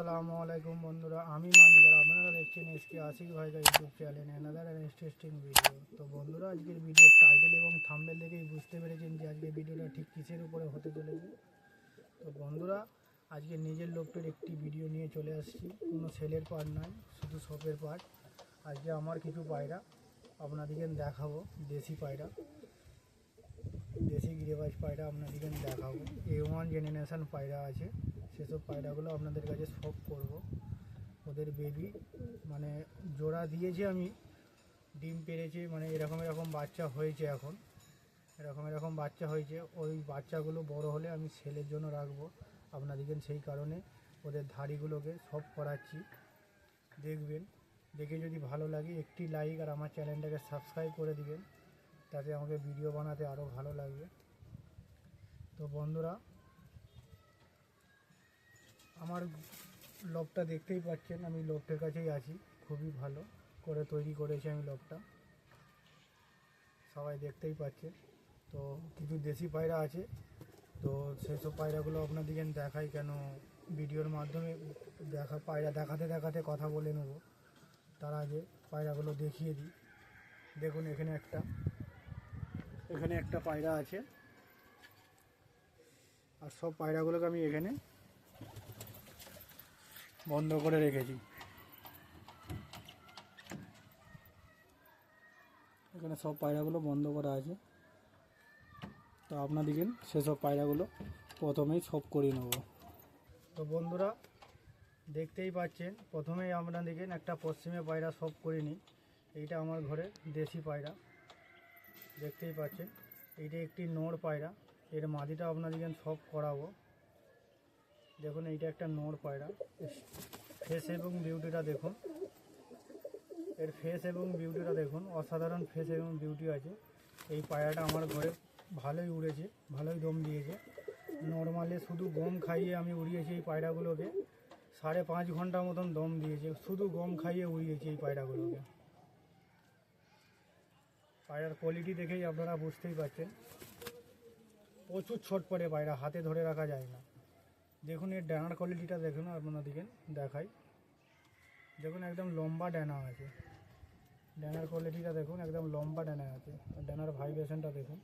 আসসালামু আলাইকুম বন্ধুরা, আমি মানিক আর আপনারা দেখছেন SK Ashiq ভাইকা YouTube channel another interesting video তো বন্ধুরা, আজকের ভিডিও টাইটেল এবং থাম্বেল দেখেই বুঝতে পেরেছেন যে আজকে ভিডিওটা ঠিক কিসের উপরে হতে চলেছে। তো বন্ধুরা, আজকে নিজের লোকটির একটি ভিডিও নিয়ে চলে আসছি। কোনো সেলের পার্ট নয়, শুধু শপের পার্ট আজকে আমার কিছু পায়রা, আপনাদেরকে দেখাবো, দেশি পায়রা। দেশি গিরেবাজ পায়রা আপনাদেরকে দেখাবো। এ ওয়ান জেনারেশন পায়রা আছে। সেসব পায়রাগুলো আপনাদের কাছে সব করব। ওদের বেবি মানে জোড়া দিয়েছি আমি, ডিম পেরেছে মানে এরকম এরকম বাচ্চা হয়েছে এখন। এরকম এরকম বাচ্চা হয়েছে, ওই বাচ্চাগুলো বড় হলে আমি সেলের জন্য রাখব। আপনাদেরকে সেই কারণে ওদের ধাড়িগুলোকে সব করাচ্ছি। দেখবেন, দেখে যদি ভালো লাগে, একটি লাইক আর আমার চ্যানেলটাকে সাবস্ক্রাইব করে দিবেন। তাতে আমাকে ভিডিও বানাতে আরও ভালো লাগবে। তো বন্ধুরা আমার লবটা দেখতেই পাচ্ছেন, আমি লবটের কাছেই আছি। খুবই ভালো করে তৈরি করেছি আমি লবটা সবাই দেখতেই পাচ্ছেন। তো কিছু দেশি পায়রা আছে। তো সেসব পায়রাগুলো আপনাদেরকে দেখাই কেন ভিডিওর মাধ্যমে। দেখা, পায়রা দেখাতে দেখাতে কথা বলে নেব। তার আগে পায়রাগুলো দেখিয়ে দিই। দেখুন, এখানে একটা এখানে একটা পায়রা আছে। আর সব পায়রাগুলোকে আমি এখানে বন্ধ করে রেখেছি। এখানে সব পায়রাগুলো বন্ধ করা আছে। তো আপনাদিকে সেসব পায়রাগুলো প্রথমেই সব করিয়ে নেব। তো বন্ধুরা, দেখতেই পাচ্ছেন, প্রথমেই আপনাদিকে একটা পশ্চিমে পায়রা সব করে নিই এইটা আমার ঘরে দেশি পায়রা। দেখতেই পাচ্ছেন, এইটা একটি নোড় পায়রা। এর মাদিটা আপনাদিকে সব করাবো। দেখুন, এইটা একটা নোর পায়রা। ফেস এবং বিউটিটা দেখুন। এর ফেস এবং বিউটিটা দেখুন, অসাধারণ ফেস এবং বিউটি আছে। এই পায়রাটা আমার ঘরে ভালোই উড়েছে, ভালোই দম দিয়েছে। নর্মালি শুধু গম খাইয়ে আমি উড়িয়েছি এই পায়রাগুলোকে। সাড়ে পাঁচ ঘণ্টা মতন দম দিয়েছে, শুধু গম খাইয়ে উড়িয়েছি এই পায়রাগুলোকে। পায়রার কোয়ালিটি দেখেই আপনারা বুঝতেই পারছেন। প্রচুর ছোট পড়ে পায়রা, হাতে ধরে রাখা যায় না। দেখুন এর ডানার কোয়ালিটিটা দেখুন আপনাদেরকে দেখাই। দেখুন, একদম লম্বা ডানা আছে। ডানার কোয়ালিটিটা দেখুন, একদম লম্বা ডানা আছে। ডানার ভাইব্রেশনটা দেখুন।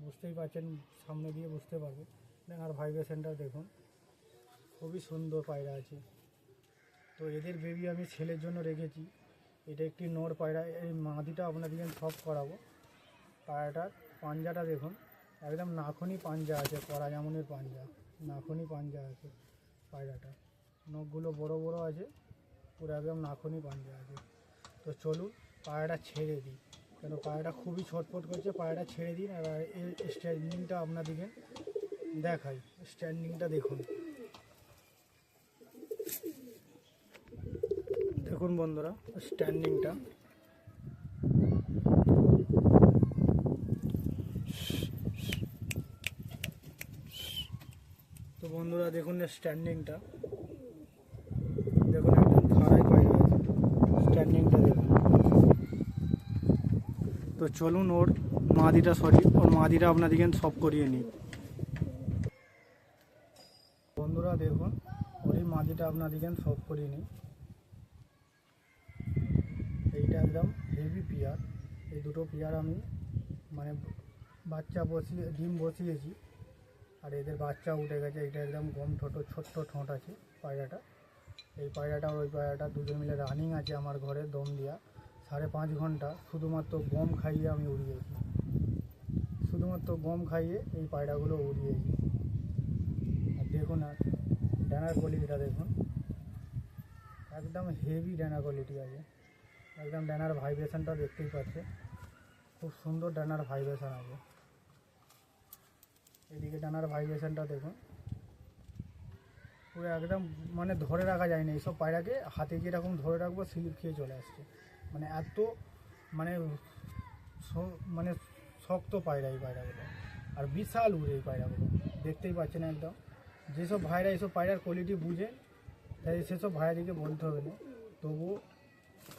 বুঝতেই পারছেন সামনে দিয়ে বুঝতে পারবে। ডানার ভাইব্রেশনটা দেখুন। খুবই সুন্দর পায়রা আছে। তো এদের বেবি আমি ছেলের জন্য রেখেছি। এটা একটি নোর পায়রা। এই মাদিটা আপনাদেরকে সব করাবো। পায়রাটার পাঞ্জাটা দেখুন। একদম নাখনি পাঞ্জা আছে, কড়া জামুনের পাঞ্জা। নাখনি পাঞ্জা আছে, পায়রাটা। নখগুলো বড় বড় আছে, পুরো একদম নাখনি পাঞ্জা আছে। তো চলুন, পায়রাটা ছেড়ে দিই। কেন, পায়রাটা খুবই ছটফট করছে, পায়রাটা ছেড়ে দিন, আর এর স্ট্যান্ডিংটা আপনাদেরকে দেখাই। স্ট্যান্ডিংটা দেখুন। দেখুন বন্ধুরা স্ট্যান্ডিংটা তো বন্ধুরা, দেখুন এর স্ট্যান্ডিংটা দেখুন একদম খাড়াই পায়রা স্ট্যান্ডিংটা দেখুন। তো চলুন ওর মাদিটা সরি, ওর মাদিটা আপনাদেরকে সব করিয়ে নিই। বন্ধুরা, দেখুন, ওরই মাদিটা আপনাদেরকে সব করিয়ে নিই। এইটা একদম হেভি পিয়ার। এই দুটো পিয়ার আমি মানে বাচ্চা বসিয়ে, ডিম বসিয়েছি। আর এদের বাচ্চা উঠে গেছে, এটা একদম গম ছোটো ছোট্ট ঠোঁট আছে পায়রাটা। এই পায়রাটা ওই পায়রাটা দুজন মিলে রানিং আছে আমার ঘরে দম দিয়া, সাড়ে পাঁচ ঘণ্টা শুধুমাত্র গম খাইয়ে আমি উড়িয়েছি। শুধুমাত্র গম খাইয়ে এই পায়রাগুলো উড়িয়েছি। আর দেখুন আর, ডানার কোয়ালিটিটা দেখুন। একদম হেভি ডানা কোয়ালিটি আছে। একদম ডানার ভাইব্রেশনটা দেখতেই পাচ্ছে খুব সুন্দর ডানার ভাইব্রেশন আছে। এদিকে ডানার ভাইব্রেশনটা দেখুন। পুরো একদম মানে ধরে রাখা যায় না এইসব পায়রাকে হাতে যেরকম ধরে রাখব স্লিপ খেয়ে চলে আসছে। মানে এত মানে মানে শক্ত পায়রা এই পায়রাগুলো। আর বিশাল উড়ে এই পায়রাগুলো, দেখতেই পাচ্ছেন একদম। যেসব ভাইরা এইসব পায়রার কোয়ালিটি বুঝে, তাই সেসব ভাইরাদিকে বলতে হবে না। তবুও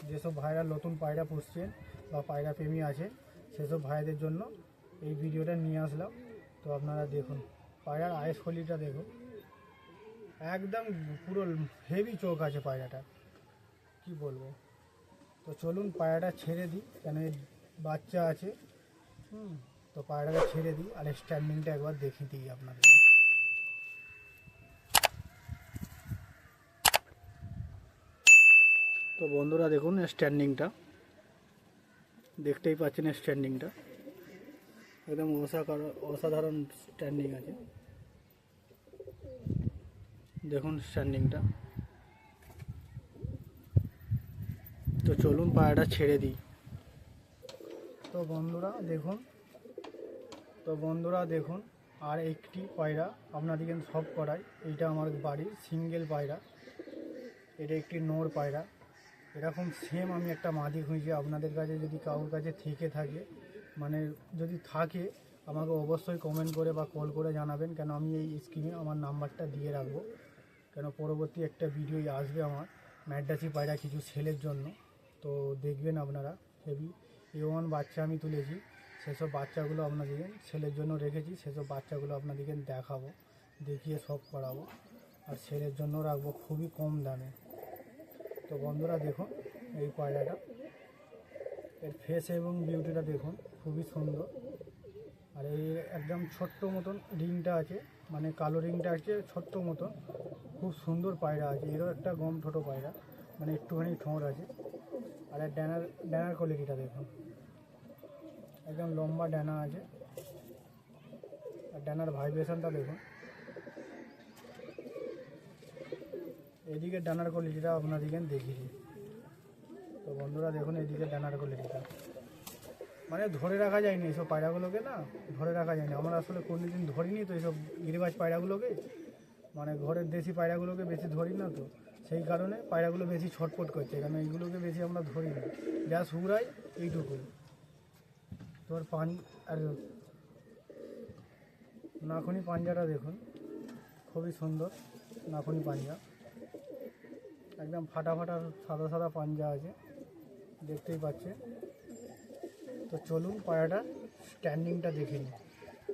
যেসব ভাইরা নতুন পায়রা পুষছেন বা পায়রা প্রেমী আছে সেসব ভাইদের জন্য এই ভিডিওটা নিয়ে আসলাম। তো আপনারা দেখুন, পায়রার আয়েস কোয়ালিটিটা দেখুন। একদম পুরো হেভি চোখ আছে পায়রাটা কি বলব? তো চলুন পায়রাটা ছেড়ে দিই, কেন বাচ্চা আছে। হুম, তো পায়রাটা ছেড়ে দিই, আর স্ট্যান্ডিংটা একবার দেখিয়ে দিই আপনাদের। তো বন্ধুরা দেখুন স্ট্যান্ডিংটা দেখতেই পাচ্ছেন স্ট্যান্ডিংটা একদম অসাধারণ স্ট্যান্ডিং আছে। দেখুন স্ট্যান্ডিংটা তো চলুন পায়রাটা ছেড়ে দিই। তো বন্ধুরা, দেখুন। তো বন্ধুরা, দেখুন, আর একটি পায়রা আপনাদেরকে সব করাই। এইটা আমার বাড়ির সিঙ্গেল পায়রা। এটা একটি নোর পায়রা। এরকম সেম আমি একটা মাদি খুঁজে আপনাদের কাছে যদি কারোর কাছে থেকে থাকে মানে যদি থাকে, আমাকে অবশ্যই কমেন্ট করে বা কল করে জানাবেন। কেন আমি এই স্ক্রিনে আমার নাম্বারটা দিয়ে রাখব। কেন পরবর্তী একটা ভিডিওই আসবে আমার ম্যাডাসি পায়রা কিছু ছেলের জন্য। তো দেখবেন আপনারা, হেভি। এ ওয়ান বাচ্চা আমি তুলেছি, সেসব বাচ্চাগুলো আপনাদেরকে ছেলের জন্য রেখেছি, সেসব বাচ্চাগুলো আপনাদেরকে দেখাবো, দেখিয়ে সব করাবো। আর ছেলের জন্য রাখব খুবই কম দামে। তো বন্ধুরা দেখুন, এই পায়রাটা। এর ফেস এবং বিউটিটা দেখুন, খুবই সুন্দর। আর এই একদম ছোট্ট মতন রিংটা আছে মানে কালো রিংটা আছে, ছোট্ট মতন। খুব সুন্দর পায়রা আছে, এরও একটা গম ছোটো পায়রা মানে একটুখানি ঠোঁট আছে। আর এর ডানার ডানার কোয়ালিটিটা দেখুন। একদম লম্বা ডানা আছে। আর ডানার ভাইব্রেশনটা দেখুন। এদিকে ডানার কোয়ালিটিটা আপনাদেরকে দেখিয়ে তো বন্ধুরা দেখুন এদিকে ডানার কোয়ালিটিটা মানে ধরে রাখা যায়নি এইসব পায়রাগুলোকে না? ধরে রাখা যায়নি। আমরা আসলে কোনোদিন ধরিনি তো এইসব গিরিবাজ পায়রাগুলোকে? মানে ঘরের দেশি পায়রাগুলোকে বেশি ধরি না তো? সেই কারণে পায়রাগুলো বেশি ছটপট করছে কারণ এইগুলোকে বেশি আমরা ধরি না। যা সুরাই এইটুকুই তোমার পান আর নাখুনি পাঞ্জাটা দেখুন। খুবই সুন্দর নাখুনি পাঞ্জা। একদম ফাটা ফাটা, সাদা সাদা পাঞ্জা আছে। দেখতেই পাচ্ছে তো চলুন পায়রাটা স্ট্যান্ডিংটা দেখে নিই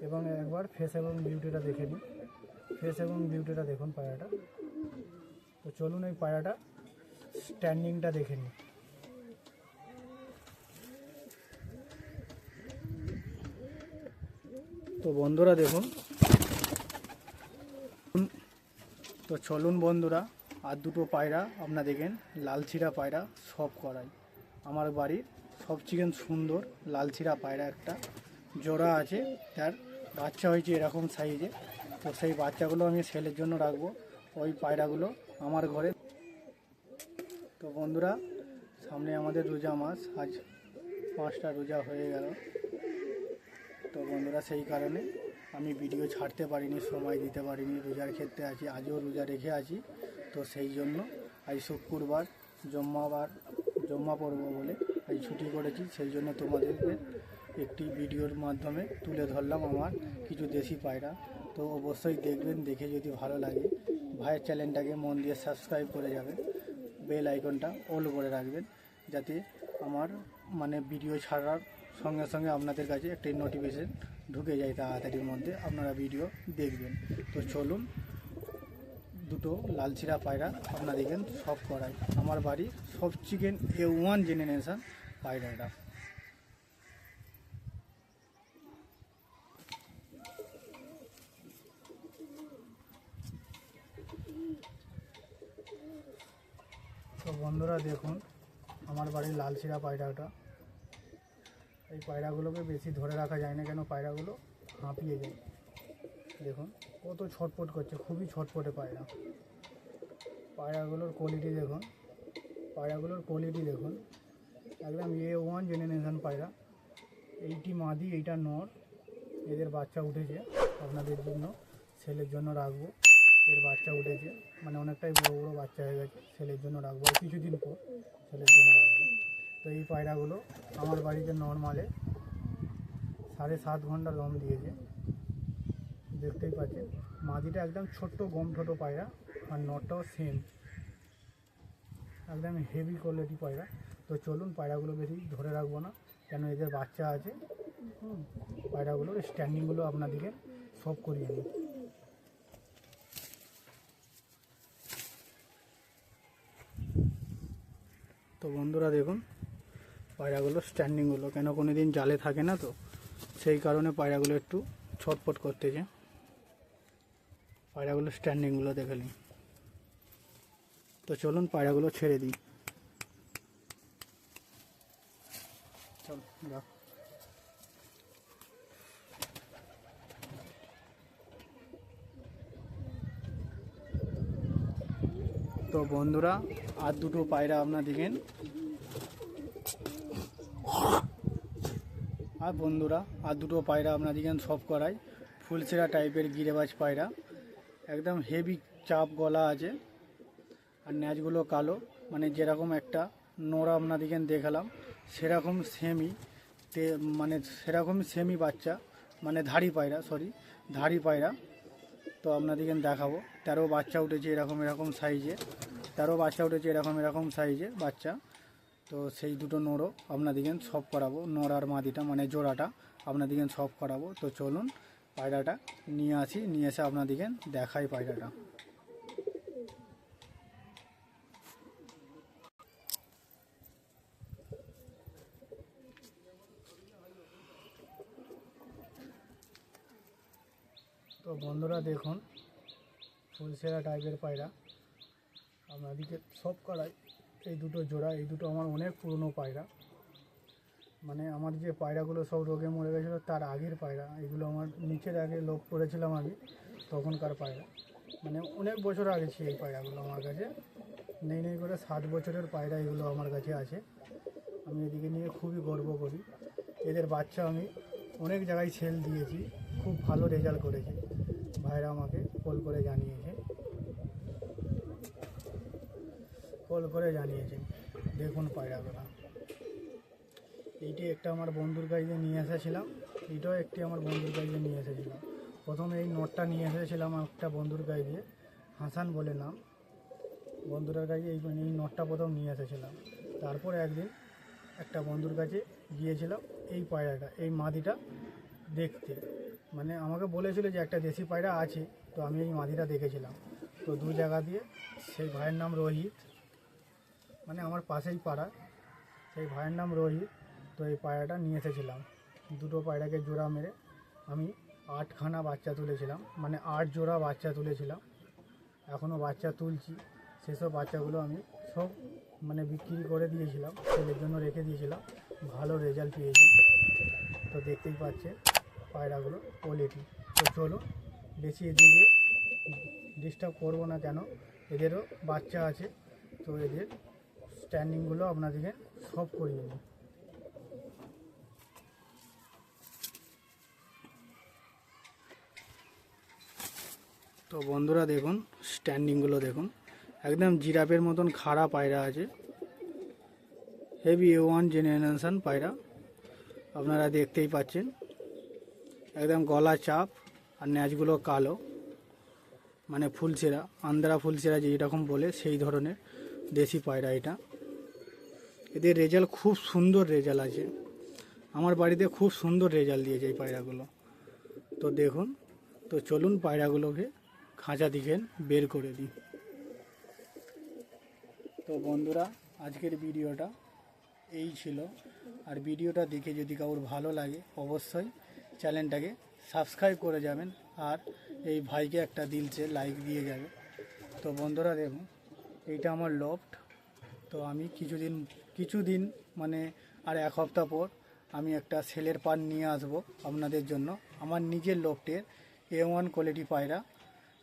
এবং একবার ফেস এবং বিউটিটা দেখে নিই। ফেস এবং বিউটিটা দেখুন পায়রাটা তো চলুন এই পায়রাটা স্ট্যান্ডিংটা দেখে নিই। তো বন্ধুরা দেখুন। তো চলুন বন্ধুরা, আর দুটো পায়রা আপনারা দেখেন লালচিরা পায়রা সব করাই। আমার বাড়ির। সব চিকেন সুন্দর লালচিরা পায়রা একটা। জোড়া আছে, তার বাচ্চা হয়েছে এরকম সাইজে তো সেই বাচ্চাগুলো আমি সেলের জন্য রাখব। ওই পায়রাগুলো আমার ঘরে। তো বন্ধুরা, সামনে আমাদের রোজা মাস। আজ পাঁচটা রোজা হয়ে গেল। তো বন্ধুরা, সেই কারণে আমি ভিডিও ছাড়তে পারিনি, সময় দিতে পারিনি। রোজার ক্ষেত্রে আছি, আজও রোজা রেখে আছি। তো সেই জন্য আজ শুক্রবার, জম্মাবার জম্মা পড়ব বলে আজ ছুটি করেছি, সেই জন্য তোমাদেরকে একটি ভিডিওর মাধ্যমে তুলে ধরলাম আমার কিছু দেশি পায়রা। তো অবশ্যই দেখবেন, দেখে যদি ভালো লাগে, ভাইয়ের চ্যানেলটাকে মন দিয়ে সাবস্ক্রাইব করে যাবেন বেল আইকনটা অল করে রাখবেন, যাতে আমার মানে ভিডিও ছাড়ার সঙ্গে সঙ্গে আপনাদের কাছে একটি নোটিফিকেশন ঢুকে যায় তাড়াতাড়ির মধ্যে, আপনারা ভিডিও দেখবেন। তো চলুন, দুটো লালচিরা পায়রা আপনারা দেখেন সব করাই। আমার বাড়ি সব চিকেন এ ওয়ান জেনারেশন পায়রাটা তো বন্ধুরা, দেখুন, আমার বাড়ির লালচিরা পায়রাটা এই পায়রাগুলোকে বেশি ধরে রাখা যায় না কেন? পায়রাগুলো হাঁপিয়ে যায়। দেখুন, কত ছটপট করছে, খুবই ছটপটে পায়রা পায়রাগুলোর কোয়ালিটি দেখুন। পায়রাগুলোর কোয়ালিটি দেখুন। একদম এ ওয়ান জেনারেশন পায়রা। এইটি মাদি, এইটা নর। এদের বাচ্চা উঠেছে আপনাদের জন্য। ছেলের জন্য রাখব। এর বাচ্চা উঠেছে। মানে অনেকটাই বড় বড় বাচ্চা হয়ে গেছে। ছেলের জন্য রাখব। আর কিছুদিন পর ছেলের জন্য রাখব। তো এই পায়রাগুলো আমার বাড়িতে নর্মালে সাড়ে সাত ঘণ্টা দম দিয়েছে। দেখতেই পাচ্ছেন। মাদিটা একদম ছোট্ট, গম ছোটো পায়রা। আর নটটাও সেম একদম হেভি কোয়ালিটি পায়রা। তো চলুন পায়রাগুলো বেশি ধরে রাখব না, কেন এদের বাচ্চা আছে। হুম পায়রাগুলোর স্ট্যান্ডিংগুলো আপনাদেরকে সব করিয়ে নিই তো বন্ধুরা দেখুন, পায়রাগুলো স্ট্যান্ডিংগুলো কেন কোনো দিন জালে থাকে না তো? সেই কারণে পায়রাগুলো একটু ছটপট করতেছে। পায়রাগুলো স্ট্যান্ডিংগুলো দেখে নিই তো চলুন পায়রাগুলো ছেড়ে দিই। চল তো বন্ধুরা, আর দুটো পায়রা আপনার দিকেন আর বন্ধুরা, আর দুটো পায়রা আপনার দিকেন সব করাই। ফুলসেরা টাইপের গিরেবাজ পায়রা। একদম হেভি চাপ গলা আছে। আর ন্যাচগুলো কালো। মানে যেরকম একটা নোড়া আপনার দিকেন দেখালাম, সেরকম সেমি তে মানে সেরকম সেমি বাচ্চা মানে ধাড়ি পায়রা সরি ধাড়ি পায়রা। তো আপনাদেরকে দেখাবো। তেরো বাচ্চা উঠেছে এরকম এরকম সাইজে তেরো বাচ্চা উঠেছে এরকম এরকম সাইজে বাচ্চা। তো সেই দুটো নোড়ো আপনাদেরকে সব করাবো। নোড়ার মাদিটা মানে জোড়াটা আপনাদেরকে সব করাবো। তো চলুন পায়রাটা নিয়ে আসি। নিয়ে এসে আপনাদেরকে দেখাই পায়রাটা তো বন্ধুরা দেখুন, ফুলসেরা টাইপের পায়রা। আপনাদেরকে সব করাই, এই দুটো জোড়া, এই দুটো আমার অনেক পুরনো পায়রা। মানে আমার যে পায়রাগুলো সব রোগে মরে গেছিল, তার আগের পায়রা, এগুলো আমার নিচের আগে লোক করেছিলাম আমি, তখনকার পায়রা। মানে অনেক বছর আগে ছিল এই পায়রাগুলো আমার কাছে। নেই নেই করে সাত বছরের পায়রা এগুলো আমার কাছে আছে। আমি এদিকে নিয়ে খুবই গর্ব করি। এদের বাচ্চা আমি অনেক জায়গায় সেল দিয়েছি, খুব ভালো রেজাল্ট করেছে। ভাইরা আমাকে কল করে জানিয়েছে। কল করে জানিয়েছে। দেখুন পায়রাগুলো এইটি একটা আমার বন্ধুর কাছে নিয়ে এসেছিলাম। এটাও একটি আমার বন্ধুর কাছে নিয়ে এসেছিলাম প্রথমে এই নোটটা নিয়ে এসেছিলাম একটা বন্ধুর কাছে। হাসান বলে নাম। বন্ধুটার কাছে এই এই নোটটা প্রথম নিয়ে এসেছিলাম। তারপর একদিন একটা বন্ধুর কাছে গিয়েছিলাম। এই পায়রাটা, এই মাদিটা দেখতে। মানে আমাকে বলেছিল যে একটা দেশি পায়রা আছে, তো আমি এই মাদিটা দেখেছিলাম। তো দু জায়গা দিয়ে সেই ভাইয়ের নাম রোহিত। মানে আমার পাশেই পাড়া। সেই ভাইয়ের নাম রোহিত। তো এই পায়রাটা নিয়ে এসেছিলাম। দুটো পায়রাকে জোড়া মেরে আমি আটখানা বাচ্চা তুলেছিলাম। মানে আট জোড়া বাচ্চা তুলেছিলাম। এখনও বাচ্চা তুলছি। সেসব বাচ্চাগুলো আমি সব মানে বিক্রি করে দিয়েছিলাম। ছেলের জন্য রেখে দিয়েছিলাম। ভালো রেজাল্ট পেয়েছি। তো দেখতেই পাচ্ছে পায়রাগুলো কোয়ালিটি তো চলো বেশি এদিকে ডিস্টার্ব করব না কেন। এদেরও বাচ্চা আছে, তো এদের স্ট্যান্ডিংগুলো আপনাদেরকে সব করিয়ে নিই তো বন্ধুরা দেখুন স্ট্যান্ডিংগুলো দেখুন। একদম জিরাফের মতন খাড়া পায়রা আছে। হেভি ওয়ান জেনারেশন পায়রা, আপনারা দেখতেই পাচ্ছেন। একদম গলা চাপ আর ন্যাচগুলো কালো মানে ফুলসেরা আন্দ্রা ফুলসেরা যে এরকম বলে সেই ধরনের দেশি পায়রা এটা। এদের রেজাল্ট খুব সুন্দর রেজাল্ট আছে। আমার বাড়িতে খুব সুন্দর রেজাল্ট দিয়েছে এই পায়রাগুলো। তো দেখুন, তো চলুন পায়রাগুলোকে খাঁচা দিকে বের করে দিই। তো বন্ধুরা, আজকের ভিডিওটা এই ছিল। আর ভিডিওটা দেখে যদি কারোর ভালো লাগে, অবশ্যই চ্যানেলটাকে সাবস্ক্রাইব করে যাবেন আর এই ভাইকে একটা দিলছে লাইক দিয়ে যাবে। তো বন্ধুরা দেখুন, এইটা আমার লফট তো আমি কিছুদিন কিছুদিন মানে আর এক সপ্তাহ পর আমি একটা সেলের পান নিয়ে আসব আপনাদের জন্য। আমার নিজের লফটের এ ওয়ান কোয়ালিটি পায়রা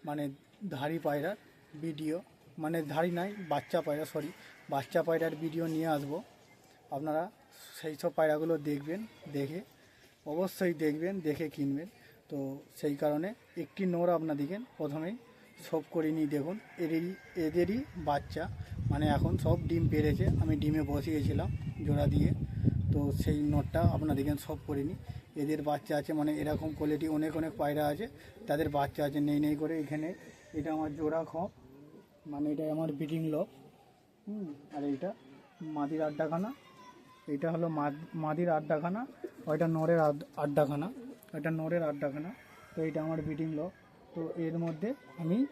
মানে ধাড়ি পায়রার ভিডিও মানে ধাড়ি নাই, বাচ্চা পায়রা সরি বাচ্চা পায়রার ভিডিও নিয়ে আসব। আপনারা সেই সব পায়রাগুলো দেখবেন, দেখে অবশ্যই দেখবেন, দেখে কিনবেন। তো সেই কারণে একটি নোর আপনাদিকে প্রথমেই সব করে নিই দেখুন। এদেরই এদেরই বাচ্চা মানে এখন সব ডিম পেরেছে। আমি ডিমে বসিয়েছিলাম জোড়া দিয়ে। তো সেই নোটটা আপনাদেরকে সব করে নিই। এদের বাচ্চা আছে মানে এরকম কোয়ালিটি অনেক অনেক পায়রা আছে। তাদের বাচ্চা আছে, নেই নেই করে এখানে। এটা আমার জোড়া খপ মানে এটা আমার বিটিং লক। হুম, আর এইটা মাটির আড্ডাখানা এটা হলো মাদ- মাদির আড্ডাখানা, ওইটা নরের আড- আড্ডাখানা, ওইটা নরের আড্ডাখানা। তো এইটা আমার বিটিং লক। তো এর মধ্যে আমি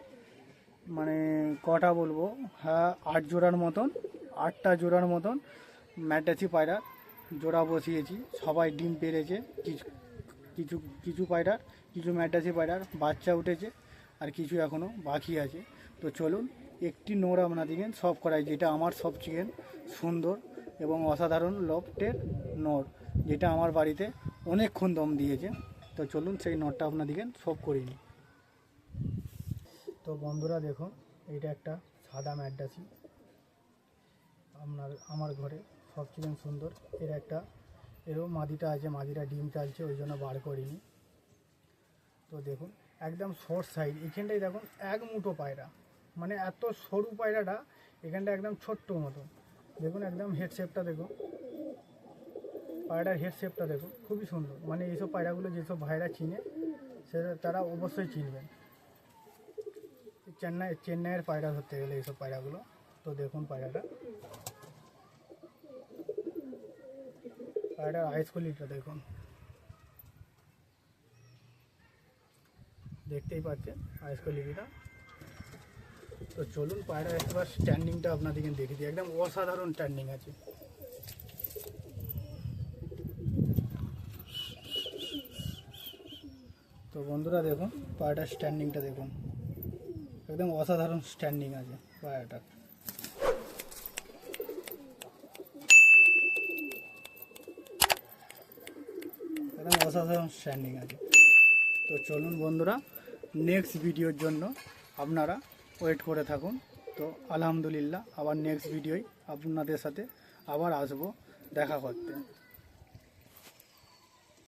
মানে কটা বলব? হ্যাঁ আট জোড়ার মতন, আটটা জোড়ার মতন ম্যাটাসি পায়রা জোড়া বসিয়েছি। সবাই ডিম পেরেছে, কিছু কিছু কিছু পায়রার কিছু ম্যাটাসি পায়রার বাচ্চা উঠেছে আর কিছু এখনও বাকি আছে। তো চলুন, একটি নোর আপনাদেরকে সব করাই, যেটা আমার সব চিকেন সুন্দর। এবং অসাধারণ লফটের নোর, যেটা আমার বাড়িতে অনেকক্ষণ দম দিয়েছে। তো চলুন সেই নোটটা আপনাদেরকে সব করিয়ে নিই। তো বন্ধুরা দেখুন এটা একটা সাদা ম্যাডাসি আপনার, আমার ঘরে সব চিকেন সুন্দর। এর একটা, এরও মাদিটা আছে, মাদিটা ডিম চালছে, ওই জন্য বার করিনি। তো দেখুন, একদম শর্ট সাইজ এখানটায় দেখুন, এক মুঠো পায়রা। মানে এত সরু পায়রাটা এখানটা একদম ছোট্ট মতো। দেখুন, একদম হেড শেপটা দেখুন। পায়রার হেড শেপটা দেখুন, খুবই সুন্দর। মানে এইসব পায়রাগুলো যেসব ভাইরা চিনে, সেটা তারা অবশ্যই চিনবেন। চেন্নাই, চেন্নাইয়ের পায়রা ধরতে গেলে এইসব পায়রাগুলো। তো দেখুন পায়রাটা। পায়রার আইস কোয়ালিটিটা দেখুন। দেখতেই পাচ্ছেন আইস কোয়ালিটিটা তো চলুন পায়রা একবার স্ট্যান্ডিংটা আপনাদেরকে দেখে দিই। একদম অসাধারণ স্ট্যান্ডিং আছে। তো বন্ধুরা দেখুন পায়রাটার স্ট্যান্ডিংটা দেখুন। একদম অসাধারণ স্ট্যান্ডিং আছে পায়রাটার। একদম অসাধারণ স্ট্যান্ডিং আছে। তো চলুন বন্ধুরা নেক্সট ভিডিওর জন্য আপনারা ওয়েট করে থাকুন। তো আলহামদুলিল্লাহ আবার নেক্সট ভিডিওয় আপনাদের সাথে আবার আসব দেখা করতে।